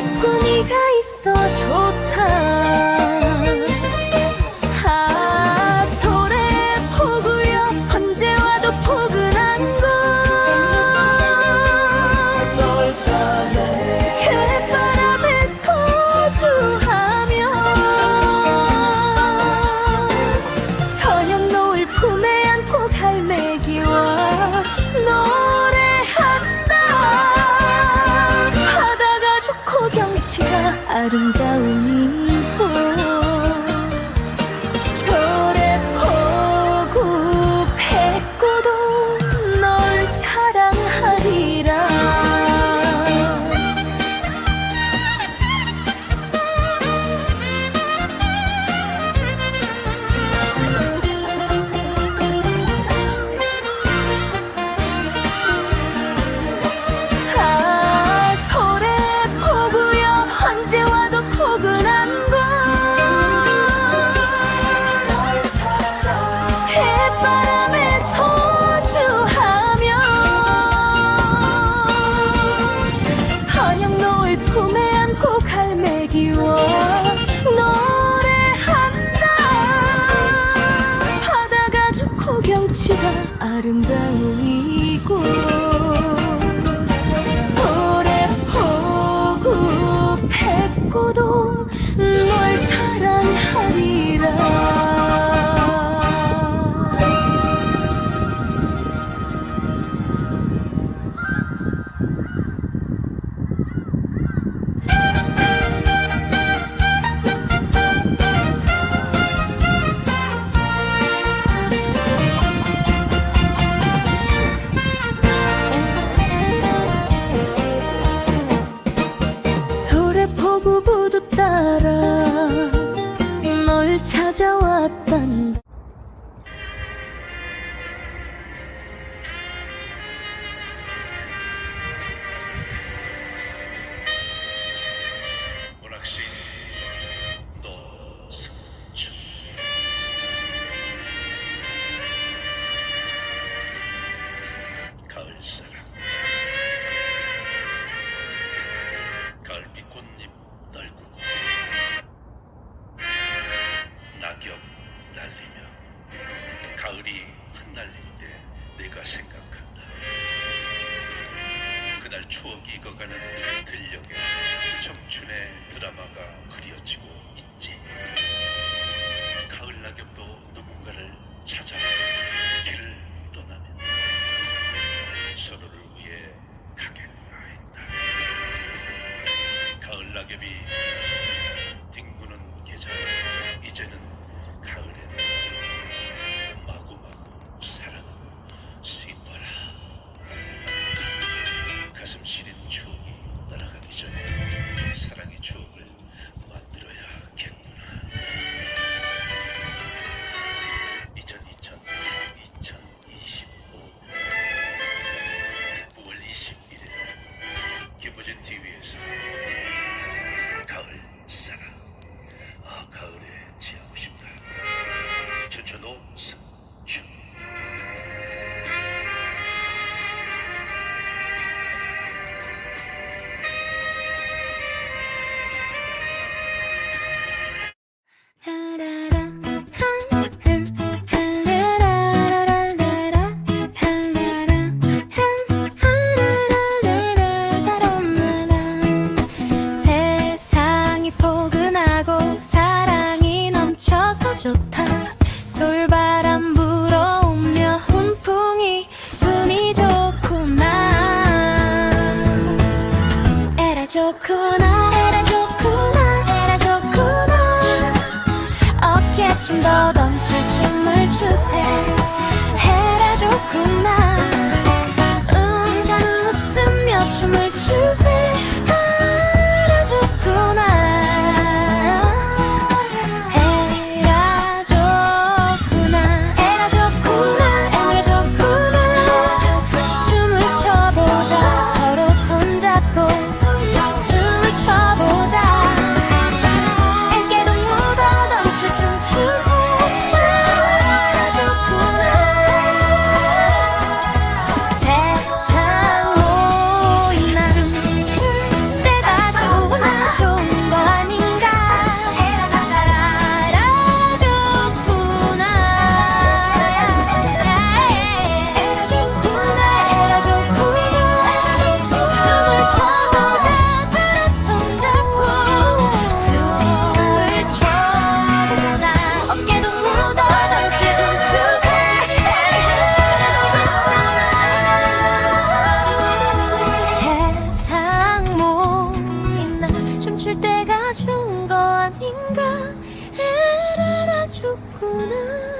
what could hiding very 꿈을 품에 추억이 익어가는 들녘에 청춘의 드라마가 그려지고 있지. 가을 낙엽도 누군가를 찾아. 신더던 술좀말 주세. 해라 좋구나. 음잔 웃으며 춤을 추세. う。